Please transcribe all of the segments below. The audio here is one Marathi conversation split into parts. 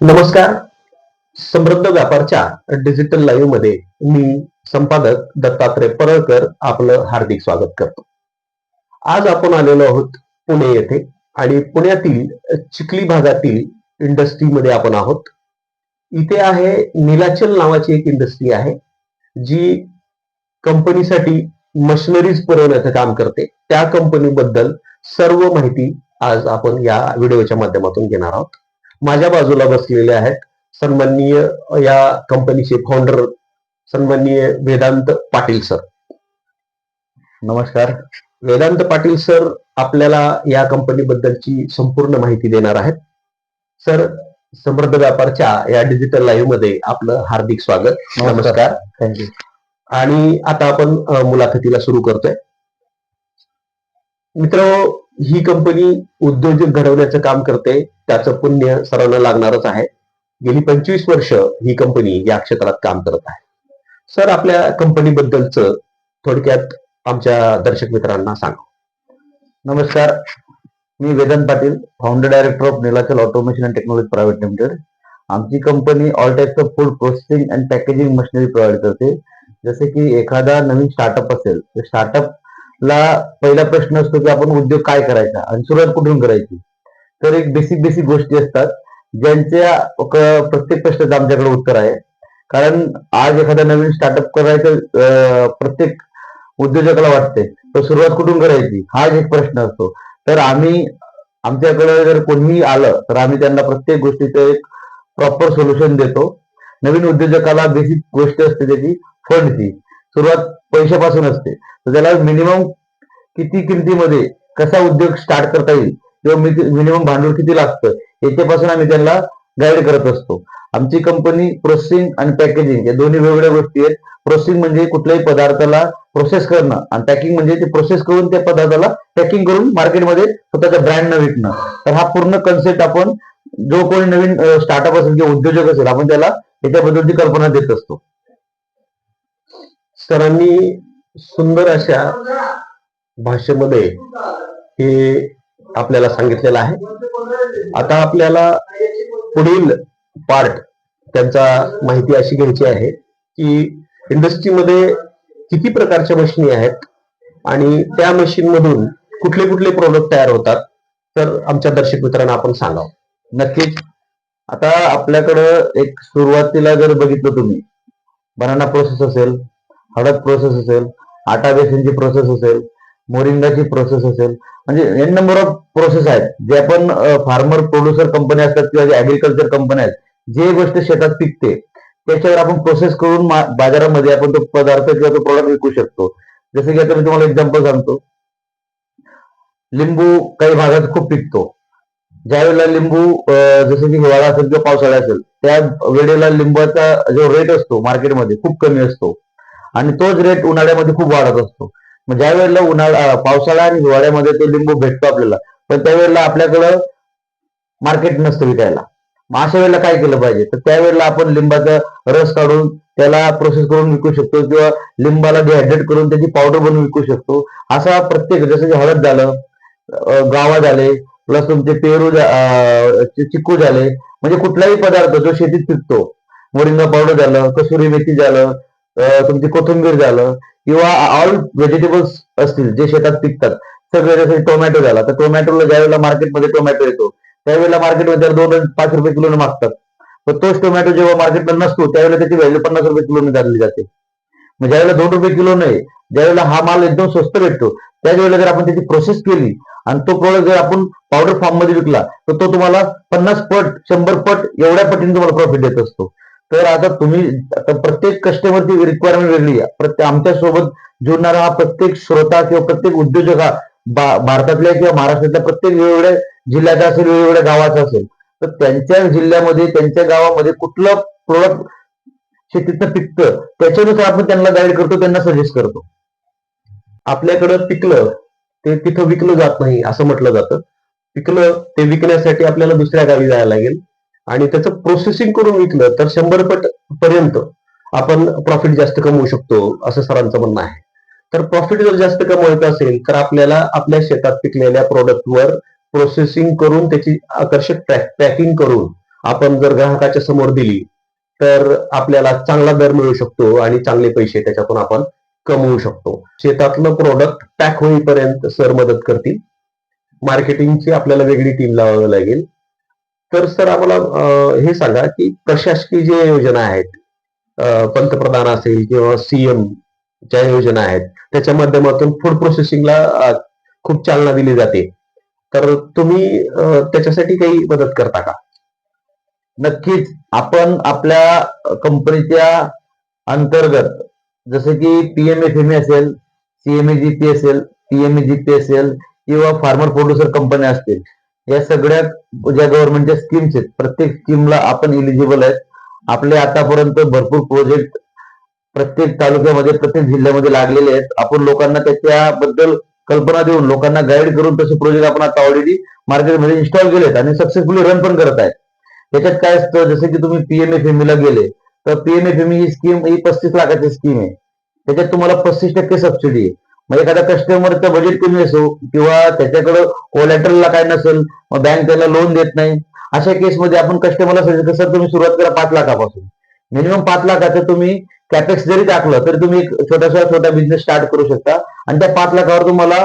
नमस्कार. समृद्ध व्यापारच्या डिजिटल लाईव्हमध्ये मी संपादक दत्तात्रय परळकर आपलं हार्दिक स्वागत करतो. आज आपण आलेलो आहोत पुणे येथे आणि पुण्यातील चिखली भागातील इंडस्ट्रीमध्ये आपण आहोत. इथे आहे निलाचल नावाची एक इंडस्ट्री आहे जी कंपनीसाठी मशिनरीज पुरवण्याचं काम करते. त्या कंपनीबद्दल सर्व माहिती आज आपण या व्हिडिओच्या माध्यमातून घेणार आहोत. माझ्या बाजूला बसलेले आहेत सन्माननीय या कंपनीचे फाउंडर सन्माननीय वेदांत पाटील सर नमस्कार. वेदांत पाटील सर आपल्याला या कंपनीबद्दलची संपूर्ण माहिती देणार आहेत. सर समृद्ध व्यापारच्या या डिजिटल लाईव्हमध्ये आपलं हार्दिक स्वागत. नमस्कार. थँक्यू आणि आता आपण मुलाखतीला सुरू करतोय. मित्र ही कंपनी उद्योजक घडवण्याचं काम करते. त्याचं पुण्य सरांना लागणारच आहे. गेली पंचवीस वर्ष ही कंपनी या क्षेत्रात काम करत आहे. सर आपल्या कंपनीबद्दलच थोडक्यात आमच्या दर्शक मित्रांना सांगा. नमस्कार. मी Vedant Patil founder director of Nilachal automation and technology private limited आमची company all types of food processing and packaging machinery provide करते. जसे की एखादा नवीन स्टार्टअप असेल तर स्टार्टअपला पहिला प्रश्न असतो की आपण उद्योग काय करायचा? आणि सुरुवात कुठून करायची? तर एक बेसिक बेसिक गोष्टी असतात ज्यांच्या क- प्रत्येक प्रश्नाचं आमच्याकडे उत्तर आहे. कारण आज एखादा नवीन स्टार्टअप करायचं प्रत्येक उद्योजकाला वाटते तर सुरुवात कुठून करायची? हा एक प्रश्न असतो. तर आम्ही आमच्याकडे जर कोणीही आलं तर आम्ही त्यांना प्रत्येक गोष्टीचं एक प्रॉपर सोल्युशन देतो. नवीन उद्योजकाला बेसिक गोष्ट असते त्याची फंडची सुरुवात पैशापासून असते. तर त्याला मिनिमम किती किमतीमध्ये कसा उद्योग स्टार्ट करता येईल? किंवा मिनिमम भांडवल किती लागतं? याच्यापासून आम्ही त्यांना गाईड करत असतो. आमची कंपनी प्रोसेसिंग आणि पॅकेजिंग या दोन्ही वेगवेगळ्या गोष्टी आहेत. प्रोसेसिंग म्हणजे कुठल्याही पदार्थाला प्रोसेस करणं आणि पॅकिंग म्हणजे ते प्रोसेस करून त्या पदार्थाला पॅकिंग करून मार्केटमध्ये स्वतःच्या ब्रँडनं विकणं. तर हा पूर्ण कन्सेप्ट आपण जो कोणी नवीन स्टार्टअप असेल किंवा उद्योजक असेल आपण त्याला याच्याबद्दलची कल्पना देत असतो. सरांनी सुंदर अशा भाषेमध्ये हे आपल्याला सांगितलेलं आहे. आता आपल्याला पुढील पार्ट त्यांचा माहिती अशी घ्यायची आहे की इंडस्ट्रीमध्ये किती प्रकारच्या मशीनी आहेत आणि त्या मशीन मधून कुठले कुठले प्रोडक्ट तयार होतात तर आमच्या दर्शक मित्रांना आपण सांगावं. नक्कीच. आता आपल्याकडं एक सुरुवातीला जर बघितलं तुम्ही बनाना प्रोसेस असेल हळद प्रोसेस असेल आटा बेसनची प्रोसेस असेल मोरिंगाची प्रोसेस असेल. म्हणजे एन नंबर ऑफ प्रोसेस आहेत जे आपण फार्मर प्रोड्युसर कंपन्या असतात किंवा जे ऍग्रिकल्चर कंपन्या आहेत जे गोष्ट शेतात पिकते त्याच्यावर आपण प्रोसेस करून बाजारामध्ये आपण तो पदार्थ किंवा तो प्रोडक्ट विकू शकतो. जसं की आता मी तुम्हाला एक्झाम्पल सांगतो. लिंबू काही भागात खूप पिकतो. ज्यावेळेला लिंबू जसं की हिवाळा असेल किंवा पावसाळा असेल त्या वेळेला लिंबाचा जो रेट असतो मार्केटमध्ये खूप कमी असतो. आणि तोच रेट उन्हाळ्यामध्ये खूप वाढत असतो. ज्या वेळेला उन्हाळा पावसाळा आणि हिवाळ्यामध्ये तो लिंबू भेटतो आपल्याला पण त्यावेळेला आपल्याकडं मार्केट नसतं विकायला. मग अशा वेळेला काय केलं पाहिजे? तर त्यावेळेला आपण लिंबाचा रस काढून त्याला प्रोसेस करून विकू शकतो किंवा लिंबाला डिहायड्रेट करून त्याची पावडर बनवून विकू शकतो. असा प्रत्येक जसं की हळद झालं गावा झाले प्लस तुमचे पेरू चिक्कू चिकू झाले म्हणजे कुठलाही पदार्थ जो शेतीत पिकतो. मोरिंगा पावडर झालं कसुरी मेथी झालं तुमची कोथिंबीर झालं किंवा ऑल व्हेजिटेबल्स असतील जे शेतात पिकतात. सगळे जसे टोमॅटो झाला तर टोमॅटोला ज्यावेळेला मार्केटमध्ये टोमॅटो येतो त्यावेळेला मार्केटमध्ये दोन पाच रुपये किलोने मागतात. पण तोच टोमॅटो जेव्हा मार्केटमध्ये नसतो त्यावेळेला त्याची व्हॅल्यू पन्नास रुपये किलोने धरली जाते. मग ज्यावेळेला दोन रुपये किलो नाही ज्यावेळेला हा माल एकदम स्वस्त भेटतो त्याच वेळेला जर आपण त्याची प्रोसेस केली आणि तो प्रोडक्ट जर आपण पावडर फॉर्ममध्ये विकला तर तो तुम्हाला पन्नास पट शंभर पट एवढ्या पटीने तुम्हाला प्रॉफिट देत असतो. तर आता तुम्ही आता प्रत्येक कस्टमरची रिक्वायरमेंट वेगळी आहे. प्रत्येक आमच्यासोबत जुळणारा हा प्रत्येक श्रोता किंवा प्रत्येक उद्योजक हा भारतातल्या किंवा महाराष्ट्रातल्या प्रत्येक वेगवेगळ्या जिल्ह्याचा असेल वेगवेगळ्या गावाचा असेल तर त्यांच्या जिल्ह्यामध्ये त्यांच्या गावामध्ये कुठलं प्रोडक्ट शेतीतनं पिकतं त्याच्यानुसार आपण त्यांना गाईड करतो त्यांना सजेस्ट करतो. आपल्याकडं पिकलं ते तिथं विकलं जात नाही असं म्हटलं जातं. पिकलं ते विकण्यासाठी आपल्याला दुसऱ्या गावी जायला लागेल. आणि त्याचं प्रोसेसिंग करून विकलं तर शंभर पट पर्यंत आपण प्रॉफिट जास्त कमवू शकतो असं सरांचं म्हणणं आहे. तर प्रॉफिट जर जास्त कमवायचं असेल तर आपल्याला आपल्या शेतात पिकलेल्या प्रोडक्टवर प्रोसेसिंग करून त्याची आकर्षक पॅकिंग करून आपण जर ग्राहकाच्या समोर दिली तर आपल्याला चांगला दर मिळू शकतो आणि चांगले पैसे त्याच्यातून आपण कमवू शकतो. शेतातलं प्रोडक्ट पॅक होईपर्यंत सर मदत करतील. मार्केटिंगची आपल्याला वेगळी टीम लावावी लागेल. तर सर आम्हाला हे सांगा की प्रशासकीय जे योजना आहेत पंतप्रधान असेल किंवा सीएम ज्या योजना आहेत त्याच्या माध्यमातून फूड प्रोसेसिंगला खूप चालना दिली जाते. तर तुम्ही त्याच्यासाठी काही मदत करता का? नक्कीच आपण आपल्या कंपनीच्या अंतर्गत जसं की पीएमएफएमई असेल सीएमएजीपी असेल पीएमएजीपी असेल किंवा फार्मर प्रोड्युसर कंपन्या असतील या सगळ्या ज्या गव्हर्नमेंटच्या स्कीम्स आहेत प्रत्येक स्कीमला आपण इलिजिबल आहेत. आपले आतापर्यंत भरपूर प्रोजेक्ट प्रत्येक तालुक्यामध्ये प्रत्येक जिल्ह्यामध्ये लागलेले आहेत. आपण लोकांना त्याच्याबद्दल कल्पना देऊन लोकांना गाईड करून तसे प्रोजेक्ट आपण आता ऑलरेडी मार्केटमध्ये इन्स्टॉल केलेत आणि सक्सेसफुली रन पण करत आहेत. त्याच्यात काय असतं जसं की तुम्ही पीएमएफएमईला गेले तर पीएमएफएमई ही स्कीम ही पस्तीस लाखाची स्कीम आहे. त्याच्यात तुम्हाला पस्तीस टक्के सबसिडी आहे. मग एखाद्या कस्टमरचं बजेट कमी असो किंवा त्याच्याकडं कोलॅटरला काय नसेल मग बँक त्याला लोन देत नाही. अशा केसमध्ये आपण कस्टमरला सांगितलं सर तुम्ही सुरुवात करा पाच लाखापासून. मिनिमम पाच लाखाचं तुम्ही कॅपेक्स जरी टाकलं तरी तुम्ही एक छोटासा छोटा बिझनेस स्टार्ट करू शकता. आणि त्या पाच लाखावर तुम्हाला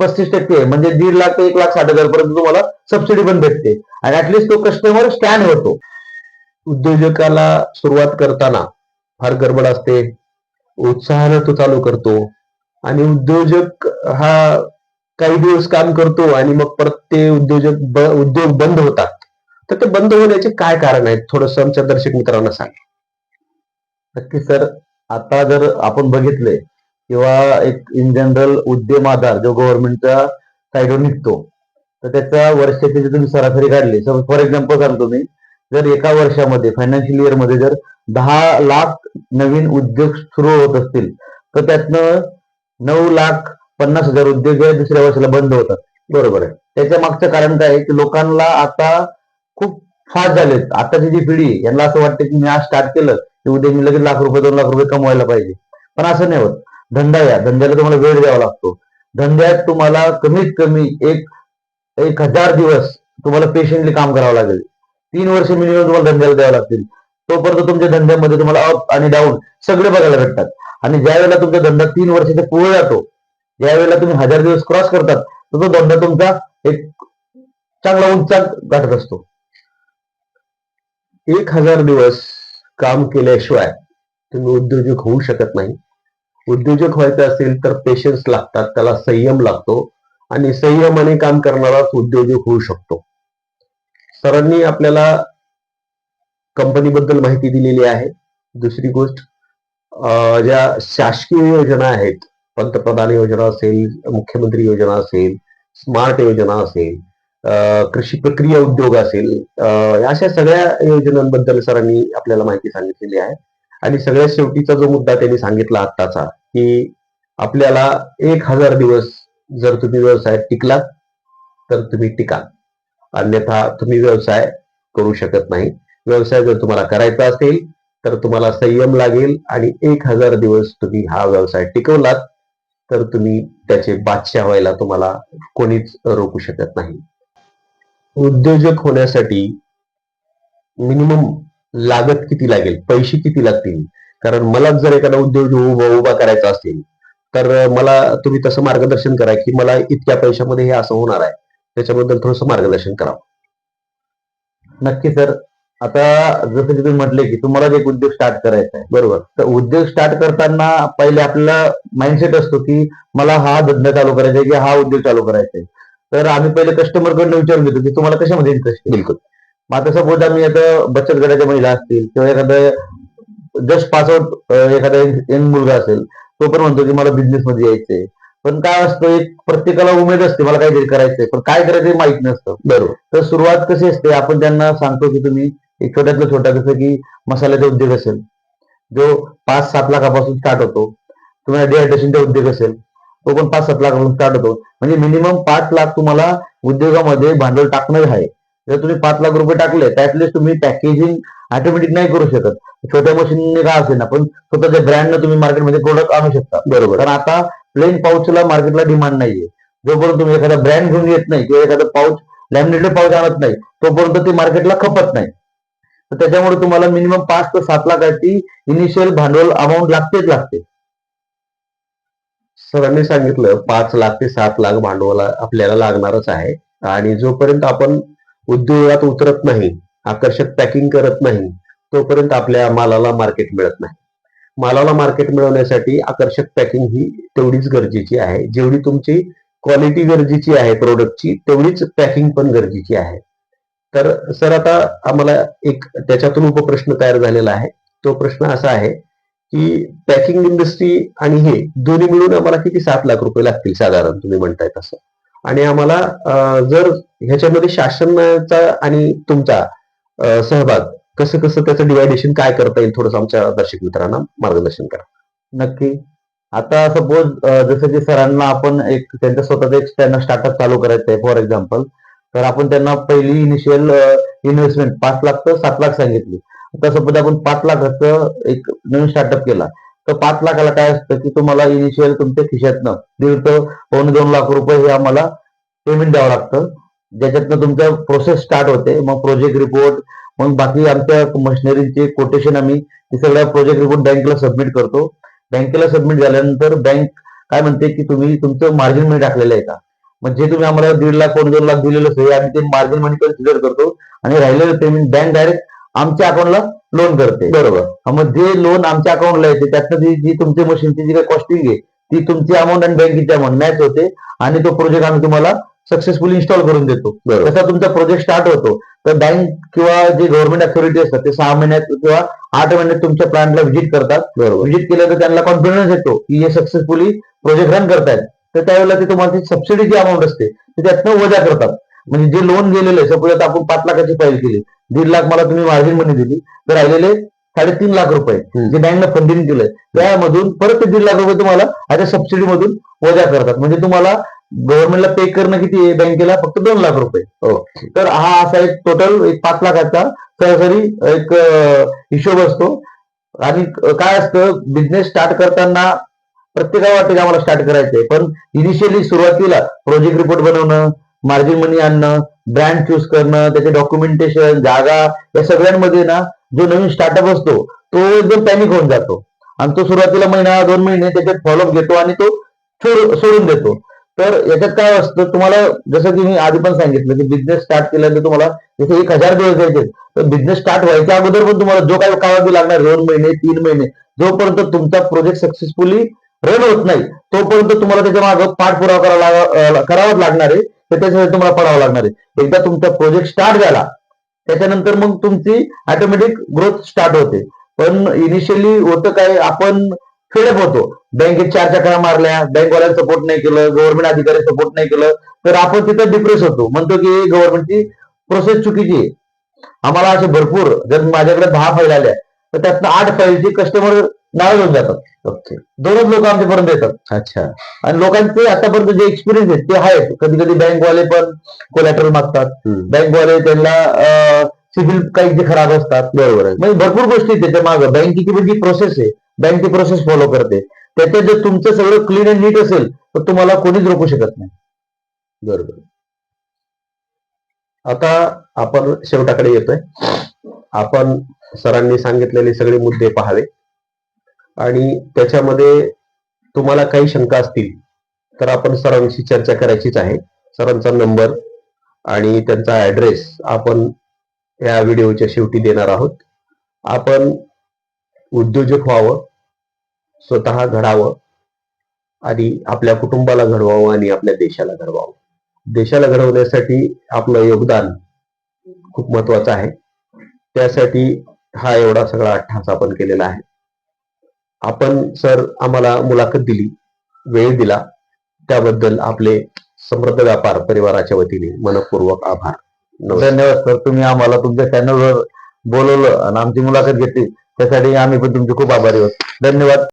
पस्तीस टक्के म्हणजे दीड लाख ते एक लाख साठ हजार पर्यंत तुम्हाला सबसिडी पण भेटते. आणि ऍटलिस्ट तो कस्टमर स्टँड होतो. उद्योजकाला सुरुवात करताना फार गडबड असते. उत्साहानं तो चालू करतो. आणि उद्योजक हा काही दिवस काम करतो आणि मग परत ते उद्योजक ब- उद्योग बंद होतात. तर ते बंद होण्याचे काय कारण आहेत? थोडस आमच्या दर्शक मित्रांना सांग. नक्की सर आता जर आपण बघितले किंवा एक इन जनरल उद्यम आधार जो गव्हर्नमेंटचा साईडवर निघतो तर त्याचा वर्षाची जर तुम्ही सरासरी काढली फॉर एक्झाम्पल सांगतो मी जर एका वर्षामध्ये फायनान्शियल इयरमध्ये जर दहा लाख नवीन उद्योग सुरू होत असतील तर त्यातनं नऊ लाख पन्नास हजार उद्योग हे दुसऱ्या वर्षाला बंद होतात. बरोबर आहे. त्याच्या मागचं कारण काय आहे की लोकांना आता खूप फास्ट झालेत. आताची जी पिढी यांना असं वाटतं की मी आज स्टार्ट केलं की उद्या मी लगेच लाख रुपये दोन लाख रुपये कमवायला पाहिजे. पण असं नाही होत. धंदा या. धंद्याला तुम्हाला वेळ द्यावा लागतो. धंद्यात तुम्हाला कमीत कमी एक एक हजार दिवस तुम्हाला पेशंटली काम करावं लागेल. तीन वर्ष मिनिमम तुम्हाला धंद्याला द्यावं लागतील. तोपर्यंत तुमच्या धंद्यामध्ये तुम्हाला अप आणि डाऊन सगळे बघायला भेटतात. आणि ज्या वेळेला तुमचा धंदा तीन वर्षाचा पुढे जातो ज्या वेळेला तुम्ही हजार दिवस क्रॉस करतात तर तो धंदा तुमचा एक चांगला उंचात गाठत असतो. एक हजार दिवस काम केल्याशिवाय तुम्ही उद्योजक होऊ शकत नाही. उद्योजक व्हायचं असेल तर पेशन्स लागतात त्याला संयम लागतो आणि संयमाने काम करणाराच उद्योजक होऊ शकतो. सरांनी आपल्याला कंपनीबद्दल माहिती दिलेली आहे. दुसरी गोष्ट ज्या शासकीय योजना आहेत पंतप्रधान योजना असेल मुख्यमंत्री योजना असेल स्मार्ट योजना असेल कृषी प्रक्रिया उद्योग असेल अं, अशा सगळ्या योजनांबद्दल सरांनी आपल्याला माहिती सांगितलेली आहे. आणि सगळ्यात शेवटीचा जो मुद्दा त्यांनी सांगितला आत्ताचा की आपल्याला एक हजार दिवस जर तुम्ही व्यवसायात टिकलात तर तुम्ही टिकाल अन्यथा तुम्ही व्यवसाय करू शकत नाही. व्यवसाय जर तुम्हाला करायचा असेल तर तुम्हाला संयम लागेल आणि एक हजार दिवस तुम्ही हा व्यवसाय टिकवलात तर तुम्ही त्याचे बादशाह व्हायला तुम्हाला कोणीच रोखू शकत नाही. उद्योजक होण्यासाठी मिनिमम लागत किती लागेल? पैसे किती लागतील? कारण मला जर एखादा उद्योग उभा उभा करायचा असेल तर मला तुम्ही तसं मार्गदर्शन करा की मला इतक्या पैशामध्ये हे असं होणार आहे. त्याच्याबद्दल थोडस मार्गदर्शन करा नक्की सर आता जसं की तुम्ही म्हटले की तुम्हाला एक उद्योग स्टार्ट करायचा आहे. बरोबर. तर उद्योग स्टार्ट करताना पहिले आपल्याला माइंडसेट असतो की मला हा धंदा चालू करायचा आहे की हा उद्योग चालू करायचा आहे. तर आम्ही पहिले कस्टमर कडनं विचारून घेतो की तुम्हाला कशामध्ये इंटरेस्ट आहे? बिलकुल. मग आता सपोज आम्ही आता बचत गटाच्या महिला असतील किंवा एखादा जस्ट पास आउट एखादा यंग मुलगा असेल तो पण म्हणतो की मला बिझनेस मध्ये यायचंय. पण काय असतं एक प्रत्येकाला उमेद असते मला काहीतरी करायचंय. पण काय करायचं माहीत नसतं. बरोबर. तर सुरुवात कशी असते आपण त्यांना सांगतो की तुम्ही एक छोट्यातलं छोटा जसं की मसाल्याचा उद्योग असेल जो पाच सात लाखापासून स्टार्ट होतो तुम्हाला डिहायड्रेशनचा उद्योग असेल तो पण पाच सात लाखापासून स्टार्ट होतो. म्हणजे मिनिमम पाच लाख तुम्हाला उद्योगामध्ये भांडवल टाकणं आहे. जर तुम्ही पाच लाख रुपये टाकले त्यातलेच तुम्ही पॅकेजिंग ऑटोमॅटिक नाही करू शकत. छोट्या मशीनने का असेल ना पण स्वतःच्या ब्रँडनं तुम्ही मार्केटमध्ये प्रोडक्ट आणू शकता. बरोबर. कारण आता प्लेन पाऊचला मार्केटला डिमांड नाहीये. जोपर्यंत तुम्ही एखादा ब्रँड घेऊन येत नाही किंवा एखादा पाऊच लॅमिनेटेड पाऊच आणत नाही तोपर्यंत ते मार्केटला खपत नाही. तर त्याच्यामुळे तुम्हाला मिनिमम पाच ते सात लाखाची इनिशियल भांडवल अमाऊंट लागतेच लागते. सरांनी सांगितलं पाच लाख ते सात लाख भांडवल आपल्याला लागणारच आहे. आणि जोपर्यंत आपण उद्योगात उतरत नाही आकर्षक पॅकिंग करत नाही तोपर्यंत आपल्या मालाला मार्केट मिळत नाही. मालाला मार्केट मिळवण्यासाठी आकर्षक पॅकिंग ही तेवढीच गरजेची आहे. जेवढी तुमची क्वालिटी गरजेची आहे प्रोडक्टची तेवढीच पॅकिंग पण गरजेची आहे. तर सर आता आम्हाला एक त्याच्यातून उपप्रश्न तयार झालेला आहे. तो प्रश्न असा आहे की पॅकिंग इंडस्ट्री आणि हे दोन्ही मिळून आम्हाला किती सात लाख रुपये लागतील साधारण तुम्ही म्हणताय तसं. आणि आम्हाला जर ह्याच्यामध्ये शासनाचा आणि तुमचा सहभाग कसं कसं त्याचं डिवायडेशन काय करता येईल थोडंसं आमच्या दर्शक मित्रांना मार्गदर्शन करा. नक्की. आता सपोज जसं की सरांना आपण एक त्यांचं स्वतःच एक त्यांना स्टार्टअप चालू करायचं आहे फॉर एक्झाम्पल तर आपण त्यांना पहिली इनिशियल इन्व्हेस्टमेंट पाच लाख तर सात लाख सांगितली. आता सपोज आपण पाच लाखाचं एक नवीन स्टार्टअप केला. तर पाच लाखाला काय असतं की तुम्हाला इनिशियल तुमच्या खिशातनं दीड ते पावणे दोन लाख रुपये हे आम्हाला पेमेंट द्यावं लागतं. ज्याच्यातनं तुमचं प्रोसेस स्टार्ट होते मग प्रोजेक्ट रिपोर्ट मग बाकी आमच्या मशिनरीचे कोटेशन आम्ही हे सगळ्या प्रोजेक्ट रिपोर्ट बँकेला सबमिट करतो. बँकेला सबमिट झाल्यानंतर बँक काय म्हणते की तुम्ही तुमचं मार्जिनमध्ये टाकलेलं आहे का? मग जे तुम्ही आम्हाला दीड लाख कोण दोन लाख दिलेलं आहे आम्ही ते मार्जिन मनी कन्सिडर करतो आणि राहिलेलं पेमेंट बँक डायरेक्ट आमच्या अकाउंटला लोन करते. बरोबर. मग जे लोन आमच्या अकाउंटला येते त्यातनं जी जी तुमच्या मशीनची जी काही कॉस्टिंग आहे ती तुमची अमाऊंट आणि बँकेची अमाऊंट मॅच होते आणि तो प्रोजेक्ट आम्ही तुम्हाला सक्सेसफुली इन्स्टॉल करून देतो. जसा तुमचा प्रोजेक्ट स्टार्ट होतो तर बँक किंवा जे गव्हर्नमेंट अथॉरिटी असतात ते सहा महिन्यात किंवा आठ महिन्यात तुमच्या प्लांटला व्हिजिट करतात. बरोबर. व्हिजिट केलं तर त्यांना कॉन्फिडन्स येतो की हे सक्सेसफुली प्रोजेक्ट रन करतायत. तर त्यावेळेला ते तुम्हाला सबसिडी जी अमाऊंट असते ती त्यातनं वजा करतात. म्हणजे जे लोन गेलेलं आहे सपोज आता आपण पाच लाखाची फाईल केली दीड लाख मला तुम्ही मार्जिन मनी दिली तर राहिलेले साडेतीन लाख रुपये. जे बँकनं फंडिंग केलंय त्यामधून परत ते दीड लाख रुपये तुम्हाला आता सबसिडी मधून वजा करतात. म्हणजे तुम्हाला गव्हर्नमेंटला पे करणं किती आहे बँकेला? फक्त दोन लाख रुपये. तर हा असा एक टोटल एक पाच लाखाचा सरासरी एक हिशोब असतो. आणि काय असतं? बिझनेस स्टार्ट करताना प्रत्येकाला वाटतं की आम्हाला स्टार्ट करायचंय. पण इनिशियली सुरुवातीला प्रोजेक्ट रिपोर्ट बनवणं मार्जिन मनी आणणं ब्रँड चूज करणं त्याचे डॉक्युमेंटेशन जागा या सगळ्यांमध्ये ना जो नवीन स्टार्टअप असतो तो एकदम पॅनिक होऊन जातो. आणि तो सुरुवातीला महिना दोन महिने त्याच्यात फॉलोअप घेतो आणि तो सोडून देतो. तर याच्यात काय असतं तुम्हाला जसं की मी आधी पण सांगितलं की बिझनेस स्टार्ट केल्यानंतर तुम्हाला जसे एक हजार दिवस द्यायचे तर बिझनेस स्टार्ट व्हायच्या अगोदर पण तुम्हाला जो काही कालावधी लागणार दोन महिने तीन महिने जोपर्यंत तुमचा प्रोजेक्ट सक्सेसफुली रन होत नाही तोपर्यंत तुम्हाला त्याच्यामागे पाठपुरावा करावा करावाच लागणार आहे तर त्याच्यासाठी तुम्हाला पडावं लागणार आहे. एकदा तुमचा प्रोजेक्ट स्टार्ट झाला त्याच्यानंतर मग तुमची ऑटोमॅटिक ग्रोथ स्टार्ट होते. पण इनिशियली होतं काय आपण फेडअप होतो. बँकेत चार चक्रा मारल्या बँकवाल्याला सपोर्ट नाही केलं गव्हर्नमेंट अधिकारी सपोर्ट नाही केलं तर आपण तिथं डिप्रेस होतो. म्हणतो की गव्हर्नमेंटची प्रोसेस चुकीची आहे. आम्हाला असे भरपूर जर माझ्याकडे दहा फाईल आल्या तर त्यातनं आठ फाईलची कस्टमर नाराज होऊन जातात. ओके. दोनच लोक आमच्यापर्यंत येतात. अच्छा. आणि लोकांचे आतापर्यंत जे एक्सपिरियन्स आहेत ते आहेत. कधी कधी बँकवाले पण कोलॅटरल मागतात. बँकवाले त्यांना सिबिल काही जे खराब असतात. बरोबर आहे. म्हणजे भरपूर गोष्टी त्याच्यामागे. बँकेची पण जी प्रोसेस आहे बँक ती प्रोसेस फॉलो करते. त्याच्यात जर तुमचं सगळं क्लीन अँड नीट असेल तर तुम्हाला कोणीच रोखू शकत नाही. बरोबर. आता आपण शेवटाकडे येतोय. आपण सरांनी सांगितलेले सगळे मुद्दे पाहावे. आणि त्याच्यामध्ये तुम्हाला काही शंका असतील तर आपण सरांशी चर्चा करायचीच आहे. सरांचा नंबर आणि त्यांचा ऍड्रेस आपण या व्हिडिओच्या शेवटी देणार आहोत. आपण उद्योजक व्हावं स्वतः घडावं आणि आपल्या कुटुंबाला घडवावं आणि आपल्या देशाला घडवावं. देशाला घडवण्यासाठी आपलं योगदान खूप महत्वाचं आहे. त्यासाठी हा एवढा सगळा अट्ठास आपण केलेला आहे. आपण सर आम्हाला मुलाखत दिली वेळ दिला. त्याबद्दल आपले समृद्ध व्यापार परिवाराच्या वतीने मनपूर्वक आभार. धन्यवाद सर. तुम्ही आम्हाला तुमच्या चॅनलवर बोलवलं आणि आमची मुलाखत घेतली. त्यासाठी आम्ही पण तुमचे खूप आभारी आहोत. धन्यवाद.